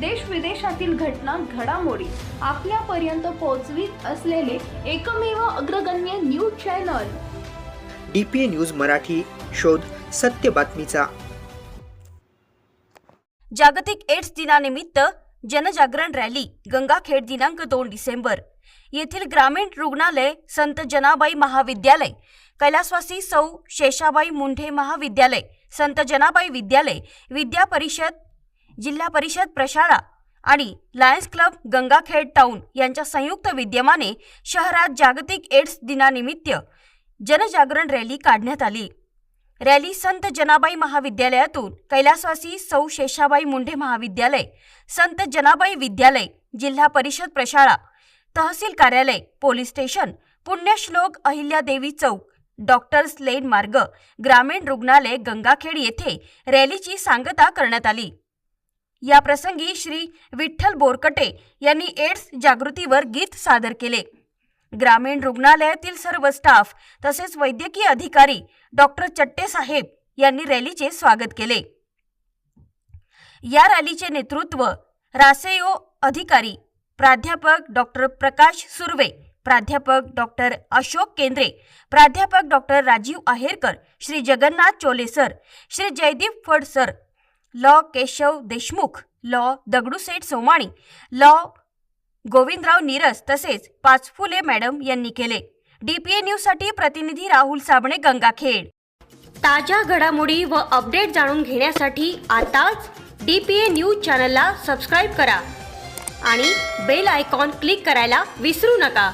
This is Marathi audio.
देश विदेशातील घटना घडामोडी आपल्यापर्यंत पोहोचवीत असलेले एकमेव अग्रगण्य news channel. D P A news Marathi शोध सत्य बातमीचा. जागतिक एड्स दिनानिमित्त जनजागरण रॅली गंगाखेड दिनांक दोन डिसेंबर. येथील ग्रामीण रुग्णालय संत जनाबाई महाविद्यालय कैलासवासी सौ शेषाबाई मुंढे महाविद्यालय संत जनाबाई विद्यालय विद्या परिषद जिल्हा परिषद प्रशाळा आणि लायन्स क्लब गंगाखेड टाउन यांच्या संयुक्त विद्यमाने शहरात जागतिक एड्स दिनानिमित्त जनजागरण रॅली काढण्यात आली. रॅली संत जनाबाई महाविद्यालयातून कैलासवासी सौ शेषाबाई मुंढे महाविद्यालय संत जनाबाई विद्यालय जिल्हा परिषद प्रशाळा तहसील कार्यालय पोलीस स्टेशन पुण्यश्लोक अहिल्यादेवी चौक डॉक्टर्स लेन मार्ग ग्रामीण रुग्णालय गंगाखेड येथे रॅलीची सांगता करण्यात आली. या प्रसंगी श्री विठ्ठल बोरकटे यांनी एड्स जागृतीवर गीत सादर केले. ग्रामीण रुग्णालयातील सर्व स्टाफ तसेच वैद्यकीय अधिकारी डॉक्टर चट्टे साहेब यांनी रॅलीचे स्वागत केले. या रॅलीचे नेतृत्व रासेओ अधिकारी प्राध्यापक डॉक्टर प्रकाश सुर्वे प्राध्यापक डॉक्टर अशोक केंद्रे प्राध्यापक doctor Rajeev Aherkar Shri Jagannath Chole sir Shri Jaydeep Phad sir law. Keshav Deshmukh law. Dagdusheth Somani law. Govindrao Niras तसेच पाचफुले मॅडम यांनी केले. डीपीए न्यूजसाठी प्रतिनिधी राहुल साबणे गंगाखेड. ताज्या घडामोडी व अपडेट जाणून घेण्यासाठी आताच डीपीए न्यूज चॅनलला सबस्क्राईब करा आणि बेल आयकॉन क्लिक करायला विसरू नका.